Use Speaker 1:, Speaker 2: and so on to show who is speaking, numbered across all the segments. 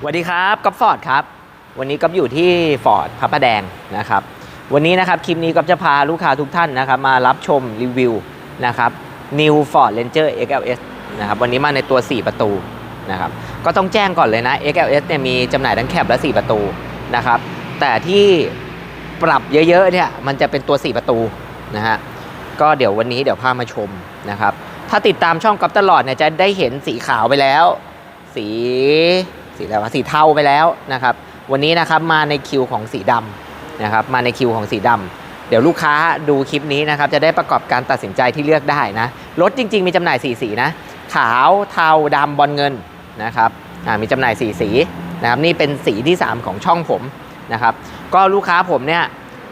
Speaker 1: สวัสดีครับก๊อฟฟอร์ดครับ วันนี้ก๊อฟอยู่ที่ฟอร์ดพระประแดงนะครับ วันนี้นะครับคลิปนี้ก๊อฟจะพาลูกค้าทุกท่านนะครับ มารับชมรีวิวนะครับ New Ford Ranger XLS นะครับวันนี้มาในตัว 4 ประตูนะครับก็ต้องแจ้งก่อนเลยนะ XLS เนี่ยมีจำหน่ายทั้งแคบและ 4 ประตูนะครับ แต่ที่ปรับเยอะๆเนี่ยมันจะเป็นตัว 4 ประตูนะฮะก็เดี๋ยววันนี้เดี๋ยวพามาชมนะครับ ถ้าติดตามช่องก๊อฟตลอดเนี่ยจะได้เห็นสีขาวไปแล้ว สี สีอะไรวะสีเทาไปแล้วนะครับ วันนี้นะครับมาในคิวของสีดำนะครับมาในคิวของสีดำเดี๋ยวลูกค้าดูคลิปนี้นะครับจะได้ประกอบการตัดสินใจที่เลือกได้นะรถจริง ๆ มีจำหน่ายสีสีนะ ขาวเทาดำบอลเงินนะครับมีจำหน่ายสีสีนะครับนี่เป็นสีที่ 3 ของช่องผมนะครับก็ลูกค้าผมเนี่ย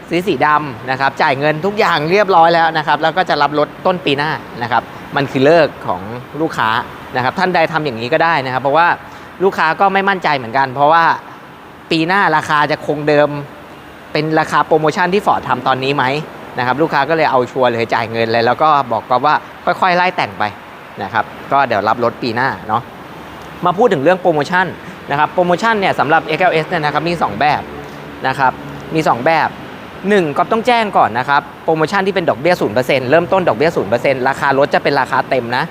Speaker 1: สีสีดำนะครับจ่ายเงินทุกอย่างเรียบร้อยแล้วนะครับแล้วก็จะรับรถต้นปีหน้านะครับมันคือเลิกของลูกค้านะครับท่านใดทำอย่างนี้ก็ได้นะครับ เพราะว่า ลูกค้าก็ไม่มั่นใจเหมือนกัน เพราะว่าปีหน้าราคาจะคงเดิม เป็นราคาโปรโมชั่นที่ฟอร์ดทำตอนนี้ไหมนะครับลูกค้าก็เลยเอาชัวร์เลยจ่ายเงินเลย แล้วก็บอกก็ว่าค่อยๆไล่แต่งไปนะครับก็เดี๋ยวรับรถปีหน้าเนาะมาพูดถึงเรื่องโปรโมชั่นนะครับโปรโมชั่นเนี่ยสำหรับ XLS เนี่ยนะครับมี 2 แบบนะครับมี 2 แบบ 1 ก็ต้องแจ้งก่อนนะครับโปรโมชั่นที่เป็นดอกเบี้ย0%เริ่มต้นดอกเบี้ย0%ราคารถจะเป็นราคาเต็มนะ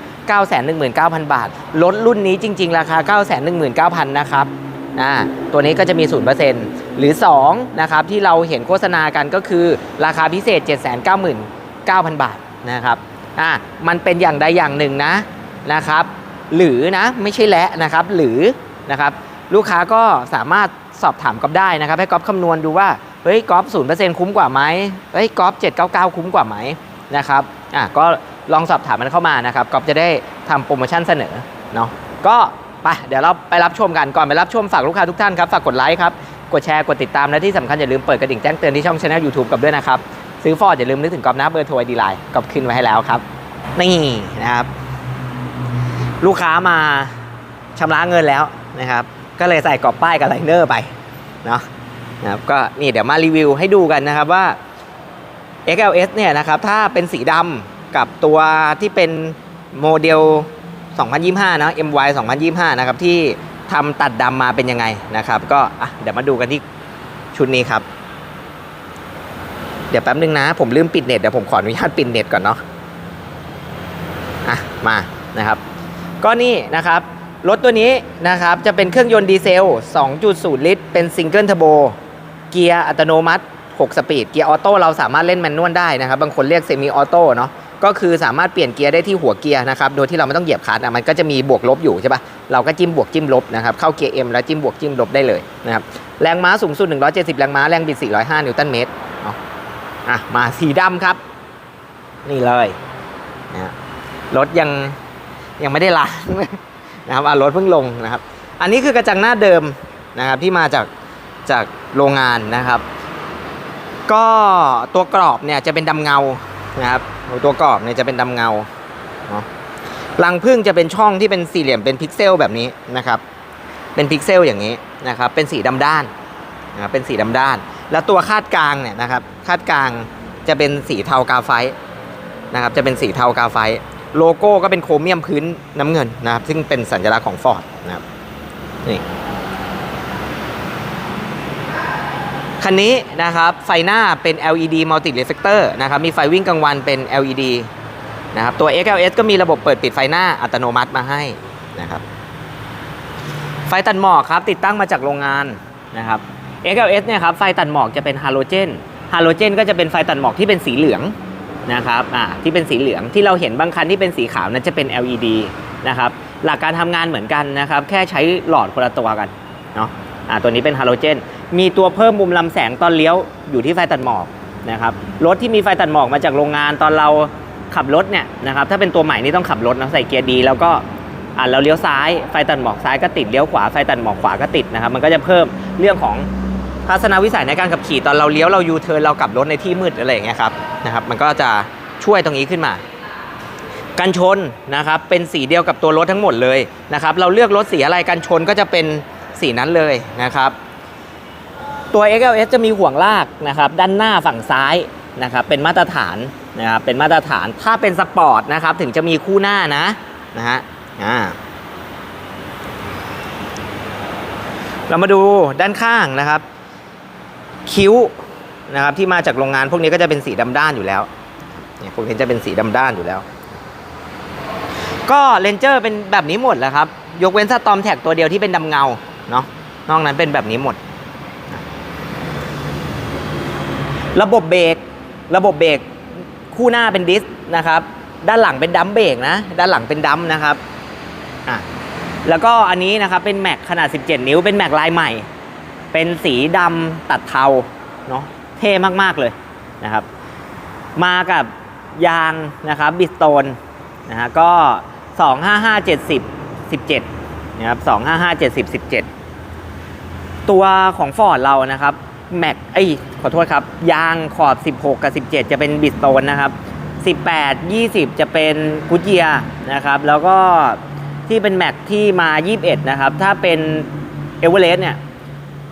Speaker 1: 919,000 บาท รถรุ่นนี้จริง ๆ ราคา 919,000 นะครับอ่าตัวนี้ก็จะมี 0%หรือ 2 นะครับ ที่เราเห็นโฆษณากันก็คือราคาพิเศษ 799,000 บาทนะครับอ่ามันเป็นอย่างใดอย่างหนึ่งนะนะครับ หรือนะไม่ใช่และนะครับ หรือนะครับลูกค้าก็สามารถสอบถามก๊อฟได้นะครับ ให้ก๊อฟคำนวณดูว่าเฮ้ยก๊อฟศูนย์เปอร์เซ็นต์คุ้มกว่าไหมเฮ้ยก๊อฟเจ็ดเก้าเก้าคุ้มกว่าไหมนะครับอะก็ ลองสอบถามมันเข้ามานะครับก๊อฟจะได้ทำโปรโมชั่นเสนอเนาะก็ไปเดี๋ยวเราไปรับชมกันก่อนไปรับชมฝากลูกค้าทุกท่านครับฝากกดไลค์ครับกดแชร์กดติดตามและที่สำคัญอย่าลืมเปิดกระดิ่งแจ้งเตือนที่ช่องช anel YouTube กับด้วยนะครับ ซื้อฟอร์ดอย่าลืมนึกถึงก๊อฟนะเบอร์โทรไอดีไลน์ก๊อฟขึ้นไว้ให้แล้วครับ นี่นะครับ ลูกค้ามาชำระเงินแล้วนะครับ ก็เลยใส่กรอบป้ายกับไลเนอร์ไปเนาะนะครับก็นี่เดี๋ยวมารีวิวให้ดูกันนะครับว่า XLS เนี่ยนะครับถ้าเป็นสีดำ กับตัวที่เป็นโมเดล 2025 นะ MY 2025 นะครับ ที่ทำตัดดำมาเป็นยังไงนะครับ ก็เดี๋ยวมาดูกันที่ชุดนี้ครับ เดี๋ยวแป๊บนึงนะ ผมลืมปิดเน็ตเดี๋ยวผมขออนุญาตปิดเน็ตก่อนเนาะอะมานะครับ ก็นี่นะครับ รถตัวนี้นะครับ จะเป็นเครื่องยนต์ดีเซล 2.0 ลิตร เป็นซิงเกิลเทอร์โบเกียร์อัตโนมัติ 6 สปีด เกียร์ออโต้เราสามารถเล่นแมนนวลได้นะครับ บางคนเรียกเซมิออโต้เนาะ ก็คือสามารถเปลี่ยนเกียร์ได้ที่หัวเกียร์นะครับ โดยที่เราไม่ต้องเหยียบคลัตช์อะมันก็จะมีบวกลบอยู่ใช่ปะเราก็จิ้มบวกจิ้มลบนะครับ เข้าเกียร์ M แล้วจิ้มบวกจิ้มลบได้เลยนะครับ แรงม้าสูงสุด 170 แรงม้า แรงบิด 405 นิวตันเมตรอะ มาสีดำครับ นี่เลยนะรถยังยังไม่ได้ล้างนะครับรถเพิ่งลงนะครับ อันนี้คือกระจังหน้าเดิมนะครับที่มาจากจากโรงงานนะครับ ก็ตัวกรอบเนี่ยจะเป็นดำเงา นะครับตัวกรอบเนี่ยจะเป็นดำเงาเนาะรังพึ่งจะเป็นช่องที่เป็นสี่เหลี่ยมเป็นพิกเซลแบบนี้นะครับ เป็นพิกเซลอย่างนี้นะครับ เป็นสีดำด้านนะครับเป็นสีดำด้าน แล้วตัวคาดกลางเนี่ยนะครับ คาดกลางจะเป็นสีเทากาไฟต์นะครับ จะเป็นสีเทากาไฟต์โลโก้ก็เป็นโครเมียมพื้นน้ำเงินนะครับ ซึ่งเป็นสัญลักษณ์ของ Ford นะครับนี่ คันนี้นะครับไฟหน้าเป็น LED multi reflector นะครับมีไฟวิ่งกลางวันเป็น LED นะครับตัว XLS ก็มีระบบเปิดปิดไฟหน้าอัตโนมัติมาให้นะครับไฟตัดหมอกครับติดตั้งมาจากโรงงานนะครับ XLS เนี่ยครับไฟตัดหมอกจะเป็นฮาโลเจนฮาโลเจนก็จะเป็นไฟตัดหมอกที่เป็นสีเหลืองนะครับอ่าที่เป็นสีเหลืองที่เราเห็นบางคันที่เป็นสีขาวนั้นจะเป็น LED นะครับหลักการทำงานเหมือนกันนะครับแค่ใช้หลอดคนละตัวกันเนาะอ่าตัวนี้เป็นฮาโลเจน มีตัวเพิ่มมุมลำแสงตอนเลี้ยวอยู่ที่ไฟตัดหมอกนะครับรถที่มีไฟตัดหมอกมาจากโรงงานตอนเราขับรถเนี่ยนะครับถ้าเป็นตัวใหม่นี่ต้องขับรถนะใส่เกียร์ดี แล้วก็อ่าเราเลี้ยวซ้ายไฟตัดหมอกซ้ายก็ติดเลี้ยวขวาไฟตัดหมอกขวาก็ติดนะครับมันก็จะเพิ่มเรื่องของทัศนวิสัยในการขับขี่ตอนเราเลี้ยวเรายูเทิร์นเรากลับรถในที่มืดอะไรอย่างเงี้ยครับนะครับมันก็จะช่วยตรงนี้ขึ้นมา กันชนนะครับเป็นสีเดียวกับตัวรถทั้งหมดเลยนะครับเราเลือกรถสีอะไรกันชนก็จะเป็นสีนั้นเลยนะครับ ตัว XLS จะมีห่วงลากนะครับด้านหน้าฝั่งซ้ายนะครับเป็นมาตรฐานนะครับเป็นมาตรฐานถ้าเป็นสปอร์ตนะครับถึงจะมีคู่หน้านะนะฮะอ่าเรามาดูด้านข้างนะครับ คิ้วนะครับที่มาจากโรงงานพวกนี้ก็จะเป็นสีดำด้านอยู่แล้วเนี่ยพวกนี้จะเป็นสีดำด้านอยู่แล้ว ก็เลนเจอร์เป็นแบบนี้หมดแหละครับ ยกเว้นสตอมแท็กตัวเดียวที่เป็นดำเงาเนาะนอกนั้นเป็นแบบนี้หมด ระบบเบรกระบบเบรกคู่หน้าเป็นดิสนะครับ ด้านหลังเป็นดัมเบรกนะ ด้านหลังเป็นดัมนะครับอะแล้วก็อันนี้นะครับเป็นแม็กขนาด 17 นิ้ว เป็นแม็กลายใหม่ เป็นสีดำตัดเทาเนาะเท่มากๆเลยนะครับ มากับยางนะครับบิสโตนนะฮะก็ 255 70 17นะครับ255 70 17 ตัวของฟอร์ดเรานะครับ แม็กไอ้ขอโทษครับ ยางขอบ 16 กับ 17 จะเป็นบิสโตนนะครับ 18 20 จะเป็นกุเจียนะครับ แล้วก็ที่เป็นแม็กที่มา 21 นะครับ ถ้าเป็นเอเวอเรสต์เนี่ย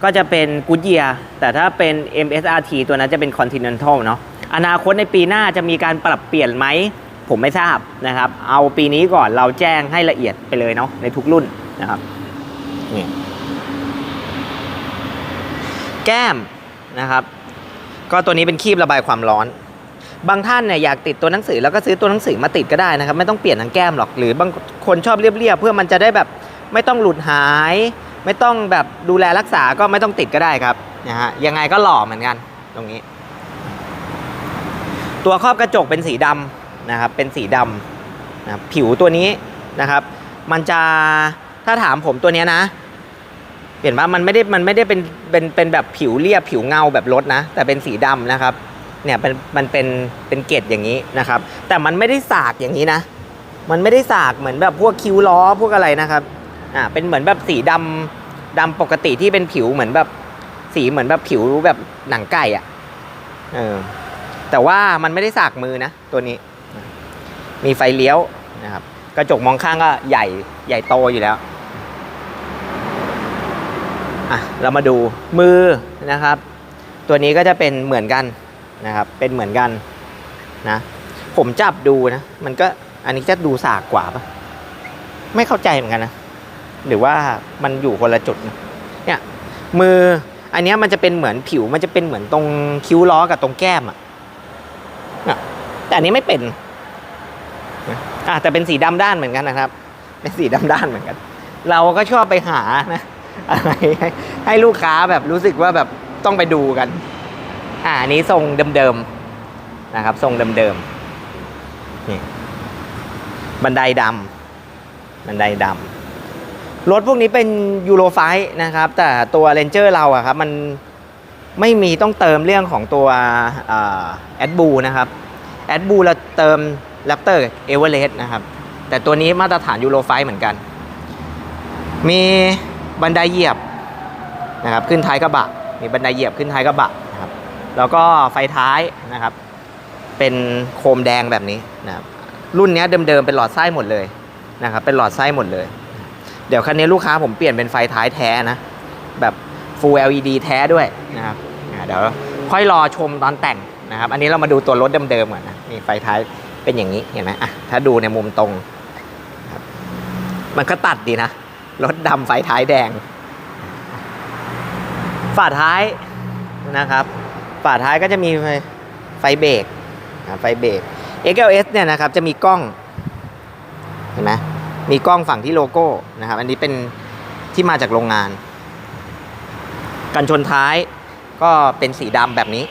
Speaker 1: ก็จะเป็นกูเยียแต่ถ้าเป็น MSRT ตัวนั้นจะเป็น Continental เนาะอนาคตในปีหน้าจะมีการปรับเปลี่ยนไหม ผมไม่ทราบนะครับ เอาปีนี้ก่อนเราแจ้งให้ละเอียดไปเลยเนาะในทุกรุ่นนะครับนี่ แก้มนะครับ ก็ตัวนี้เป็นคีบระบายความร้อน บางท่านเนี่ยอยากติดตัวหนังสือแล้วก็ซื้อตัวหนังสือมาติดก็ได้นะครับ ไม่ต้องเปลี่ยนทั้งแก้มหรอกหรือบางคนชอบเรียบๆเพื่อมันจะได้แบบไม่ต้องหลุดหาย ไม่ต้องแบบดูแลรักษาก็ไม่ต้องติดก็ได้ครับนะฮะยังไงก็หล่อเหมือนกันตรงนี้ ตัวครอบกระจกเป็นสีดำนะครับ เป็นสีดำนะผิวตัวนี้นะครับ มันจะถ้าถามผมตัวนี้นะ เห็นว่ามันไม่ได้มันไม่ได้เป็นเป็นเป็นแบบผิวเรียบผิวเงาแบบรถนะ แต่เป็นสีดำนะครับเนี่ยเป็นมันเป็นเป็นเกล็ดอย่างนี้นะครับ แต่มันไม่ได้สากอย่างนี้นะ มันไม่ได้สากเหมือนแบบพวกคิ้วล้อพวกอะไรนะครับอ่าเป็นเหมือนแบบสีดำดำปกติที่เป็นผิวเหมือนแบบสีเหมือนแบบผิวแบบหนังไก่อะ่ะเออแต่ว่ามันไม่ได้สากมือนะตัวนี้ มีไฟเลี้ยวนะครับ กระจกมองข้างก็ใหญ่ใหญ่โตอยู่แล้ว อะเรามาดูมือนะครับ ตัวนี้ก็จะเป็นเหมือนกันนะครับ เป็นเหมือนกันนะ ผมจับดูนะ มันก็อันนี้จะดูสากกว่าปะไม่เข้าใจเหมือนกันนะ หรือว่ามันอยู่คนละจุดนะเนี่ยมืออันนี้มันจะเป็นเหมือนผิวมันจะเป็นเหมือนตรงคิ้วล้อกับตรงแก้มอะ่ะแต่อันนี้ไม่เป็นนะอะแต่เป็นสีดำด้านเหมือนกันนะครับ เป็นสีดำด้านเหมือนกัน เราก็ชอบไปหานะ อะไรให้ลูกค้าแบบรู้สึกว่าแบบต้องไปดูกัน อ่าอันนี้ทรงเดิมๆนะครับ ทรงเดิมๆนี่บันไดดำบันไดดำรถพวกนี้เป็นยูโรไฟนะครับ แต่ตัวเรนเจอร์เราอะครับ มันไม่มีต้องเติมเรื่องของตัวแอดบูนะครับแอดบูเราเติมแรปเตอร์เอเวอเรสต์นะครับ แต่ตัวนี้มาตรฐานยูโรไฟเหมือนกัน มี บันไดเหยียบนะครับขึ้นท้ายกระบะมีบันไดเหยียบขึ้นท้ายกระบะนะครับแล้วก็ไฟท้ายนะครับ เป็นโคมแดงแบบนี้นะครับรุ่นนี้เดิมๆเป็นหลอดไส้หมดเลยนะครับเป็นหลอดไส้หมดเลย เดี๋ยวคันนี้ลูกค้าผมเปลี่ยนเป็นไฟท้ายแท้นะแบบ Full LED แท้ด้วยนะครับเดี๋ยวค่อยรอชมตอนแต่งนะครับ อันนี้เรามาดูตัวรถเดิมๆก่อนนะนี่ไฟท้ายเป็นอย่างนี้เห็นไหมอะถ้าดูในมุมตรง มันก็ตัดดีนะ รถดำไฟท้ายแดง ฝาท้ายนะครับ ฝาท้ายก็จะมีไฟไฟเบรกไฟเบรก XLS เนี่ยนะครับจะมีกล้องเห็นไหมมีกล้องฝั่งที่โลโก้นะครับ อันนี้เป็นที่มาจากโรงงาน กันชนท้ายก็เป็นสีดำแบบนี้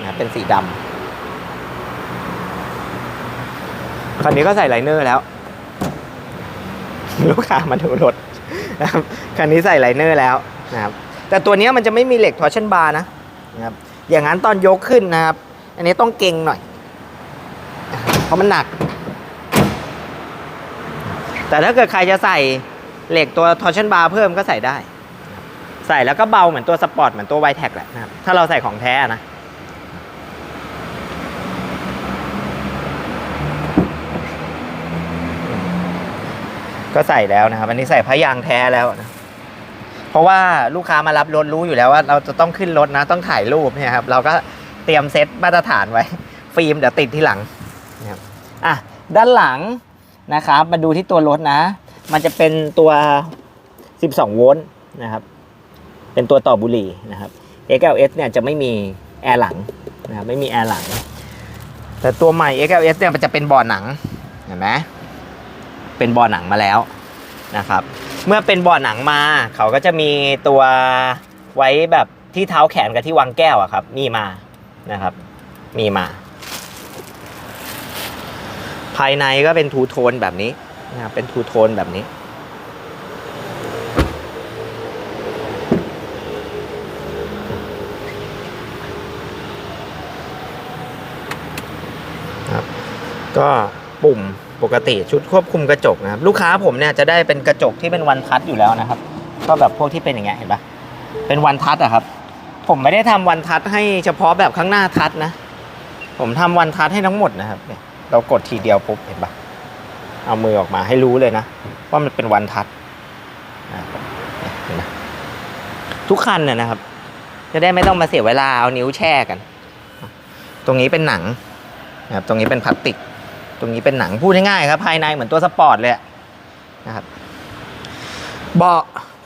Speaker 1: นะเป็นสีดำคันนี้ก็ใส่ไลเนอร์แล้ว ลูกค้ามาดูรถ นะครับคันนี้ใส่ไลเนอร์แล้วนะครับแต่ตัวนี้มันจะไม่มีเหล็กทอร์ชันบาร์นะนะครับอย่างนั้นตอนยกขึ้นนะครับ อันนี้ต้องเก่งหน่อย เพราะมันหนัก แต่ถ้าเกิดใครจะใส่เหล็กตัวทอร์ชันบาร์เพิ่มก็ใส่ได้ ใส่แล้วก็เบาเหมือนตัวสปอร์ตเหมือนตัวไวแท็กแหละนะครับถ้าเราใส่ของแท้นะ ก็ใส่แล้วนะครับอันนี้ใส่พยางแท้แล้วนะเพราะว่าลูกค้ามารับรถรู้อยู่แล้วว่า เราจะต้องขึ้นรถนะต้องถ่ายรูปเนี่ยครับเราก็เตรียมเซตมาตรฐานไว้ ฟิล์มเดี๋ยวติดที่หลังนะครับอะด้านหลังนะครับมาดูที่ตัวรถนะ มันจะเป็นตัว 12 โวลต์นะครับ เป็นตัวต่อบุหรี่นะครับ XLS เนี่ยจะไม่มีแอร์หลังนะครับไม่มีแอร์หลัง แต่ตัวใหม่ XLS เนี่ยมันจะเป็นบ่อหนังเห็นไหม เป็นบ่อหนังมาแล้วนะครับ เมื่อเป็นบ่อหนังมาเขาก็จะมีตัวไว้แบบที่เท้าแขนกับที่วางแก้วอะครับ มีมานะครับ มีมา ภายในก็เป็นทูโทนแบบนี้นะเป็นทูโทนแบบนี้ครับก็ปุ่ม ปกติชุดควบคุมกระจกนะครับลูกค้าผมเนี่ยจะได้เป็นกระจกที่เป็นวันทัชอยู่แล้วนะครับ ก็แบบพวกที่เป็นอย่างเงี้ยเห็นปะเป็นวันทัชอะครับ ผมไม่ได้ทำวันทัชให้เฉพาะแบบข้างหน้าทัชนะ ผมทำวันทัชให้ทั้งหมดนะครับเนี่ยเรากดทีเดียวปุ๊บเห็นปะเอามือออกมาให้รู้เลยนะ ว่ามันเป็นวันทัชนะทุกคันเนี่ยนะครับ จะได้ไม่ต้องมาเสียเวลาเอานิ้วแช่กัน ตรงนี้เป็นหนังนะครับตรงนี้เป็นพลาสติก ตรงนี้เป็นหนังพูดง่ายๆครับ ภายในเหมือนตัวสปอร์ตเลยนะครับเบาะ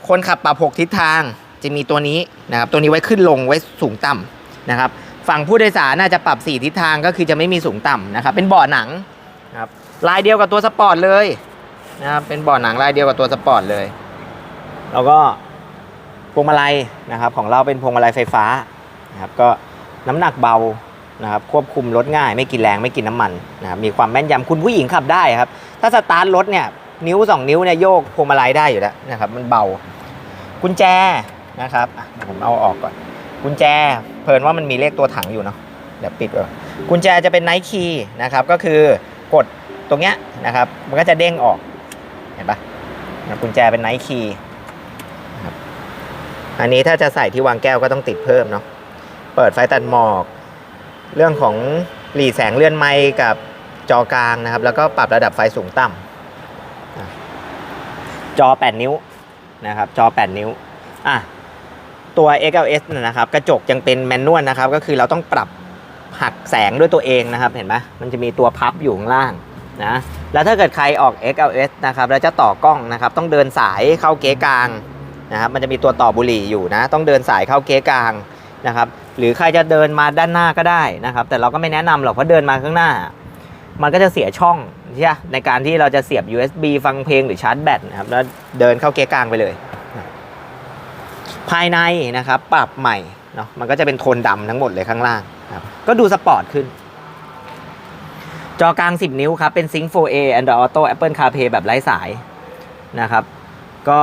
Speaker 1: คนขับปรับหกทิศทางจะมีตัวนี้นะครับ ตัวนี้ไว้ขึ้นลงไว้สูงต่ำนะครับ ฝั่งผู้โดยสารน่าจะปรับสี่ทิศทางก็คือจะไม่มีสูงต่ำนะครับ เป็นเบาะหนังนะครับลายเดียวกับตัวสปอร์ตเลยนะครับเป็นเบาะหนังลายเดียวกับตัวสปอร์ตเลย แล้วก็พวงมาลัยนะครับ ของเราเป็นพวงมาลัยไฟฟ้านะครับก็น้ำหนักเบา นะครับควบคุมรถง่ายไม่กินแรงไม่กินน้ำมันนะครับมีความแม่นยำคุณผู้หญิงขับได้ครับ ถ้าสตาร์ทรถเนี่ยนิ้ว 2 นิ้วเนี่ยโยกพวงมาลัยได้อยู่แล้วนะครับมันเบากุญแจนะครับผมเอาออกก่อน กุญแจเพลินว่ามันมีเลขตัวถังอยู่เนาะเดี๋ยวปิดไว้กุญแจจะเป็นไนท์คีย์นะครับก็คือกดตรงเนี้ยนะครับมันก็จะเด้งออกเห็นปะกุญแจเป็นไนท์คีย์อันนี้ถ้าจะใส่ที่วางแก้วก็ต้องติดเพิ่มเนาะเปิดไฟตัดหมอก เรื่องของหลีแสงเลื่อนไมค์กับจอกลางนะครับ แล้วก็ปรับระดับไฟสูงต่ำอะจอ 8 นิ้วนะครับ จอ 8 นิ้วอะตัว XLS นะนะครับ กระจกยังเป็นแมนนวลนะครับ ก็คือเราต้องปรับหักแสงด้วยตัวเองนะครับ เห็นไหมมันจะมีตัวพับอยู่ข้างล่างนะ แล้วถ้าเกิดใครออก XLS นะครับ แล้วจะต่อกล้องนะครับ ต้องเดินสายเข้าเก๊กลางนะครับ มันจะมีตัวต่อบุหรี่อยู่นะ ต้องเดินสายเข้าเก๊กลางนะครับ หรือใครจะเดินมาด้านหน้าก็ได้นะครับ แต่เราก็ไม่แนะนำหรอกเพราะเดินมาข้างหน้า มันก็จะเสียช่องใช่ไหมในการที่เราจะเสียบ USB ฟังเพลงหรือชาร์จแบตนะครับแล้วเดินเข้าเกียร์กลางไปเลย ภายในนะครับ ปรับใหม่เนาะมันก็จะเป็นโทนดำทั้งหมดเลยข้างล่างครับก็ดูสปอร์ตขึ้น จอกลาง 10 นิ้วครับ เป็น Sync 4A Android Auto Apple CarPlay แบบไร้สายนะครับ ก็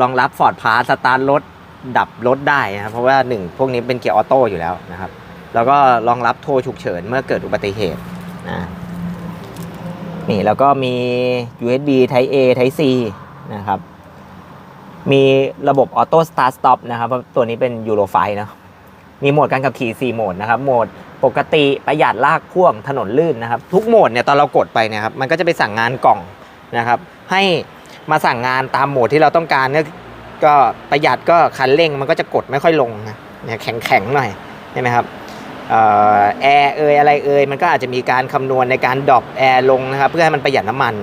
Speaker 1: รองรับ Ford Pass สตาร์ทรถ ดับรถได้นะครับเพราะว่าหนึ่งพวกนี้เป็นเกียร์ออโต้อยู่แล้วนะครับ แล้วก็รองรับโทรฉุกเฉินเมื่อเกิดอุบัติเหตุนะนี่แล้วก็มี USB Type A Type C นะครับ มีระบบออโต้สตาร์ทสต็อปนะครับเพราะตัวนี้เป็นยูโรไฟนะมีโหมดการขับขี่ 4 โหมดนะครับ โหมดปกติประหยัดลากพ่วงถนนลื่นนะครับ ทุกโหมดเนี่ยตอนเรากดไปเนี่ยครับ มันก็จะไปสั่งงานกล่องนะครับ ให้มาสั่งงานตามโหมดที่เราต้องการเนี่ย ก็ประหยัดก็คันเร่งมันก็จะกดไม่ค่อยลงนะเนี่ยแข็งแข็งๆหน่อยใช่ไหมครับแอร์เอยอะไรเอยมันก็อาจจะมีการคำนวณในการดรอปแอร์ลงนะครับเพื่อให้มันประหยัดน้ำมัน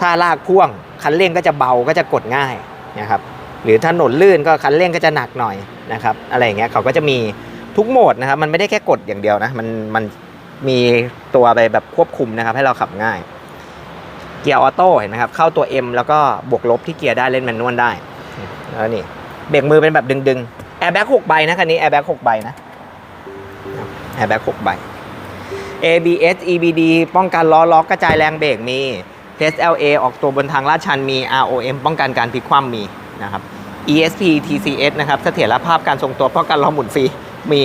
Speaker 1: ถ้าลากพ่วงคันเร่งก็จะเบาก็จะกดง่ายนะครับหรือถนนลื่นก็คันเร่งก็จะหนักหน่อยนะครับอะไรอย่างเงี้ยเขาก็จะมีทุกโหมดนะครับมันไม่ได้แค่กดอย่างเดียวนะมันมันมีตัวไปแบบควบคุมนะครับให้เราขับง่าย เกียร์ออโต้เห็นไหมครับเข้าตัว M แล้วก็บวกลบที่เกียร์ได้เล่นแมนนวลได้ แล้วนี่เบรกมือเป็นแบบดึงๆแอร์แบ็กหกใบนะคันนี้แอร์แบ็กหกใบนะแอร์แบ็กหกใบ ABS EBD ป้องกันล้อล็อกกระจายแรงเบรกมี TSLA ออกตัวบนทางลาดชันมี ROM ป้องกันการพลิกคว่ำมีนะครับ ESP TCS นะครับเสถียรภาพการทรงตัวป้องกันล้อหมุนฟรีมี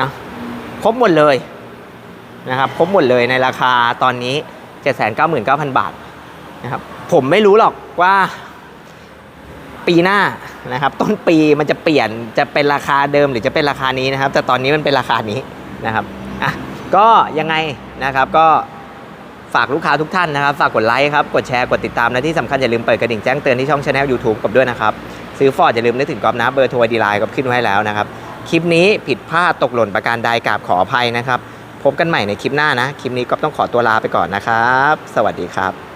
Speaker 1: นะครบหมดเลยนะครับครบหมดเลยในราคาตอนนี้ 799,000 บาทนะครับผมไม่รู้หรอกว่า ปีหน้านะครับต้นปีมันจะเปลี่ยนจะเป็นราคาเดิมหรือจะเป็นราคานี้นะครับ แต่ตอนนี้มันเป็นราคานี้นะครับอะก็ยังไงนะครับก็ฝากลูกค้าทุกท่านนะครับ ฝากกดไลค์ครับ กดแชร์ กดติดตาม และที่สำคัญอย่าลืมเปิดกระดิ่งแจ้งเตือนที่ช่องช anel YouTube กับด้วยนะครับ ซื้อฟอร์ดอย่าลืมนึกถึงกอบนะเบอร์โทรดีไลน์ก็ขึ้นไว้แล้วนะครับ คลิปนี้ผิดพลาดตกหล่นประการใดกราบขออภัยนะครับ พบกันใหม่ในคลิปหน้านะ คลิปนี้ก็ต้องขอตัวลาไปก่อนนะครับ สวัสดีครับ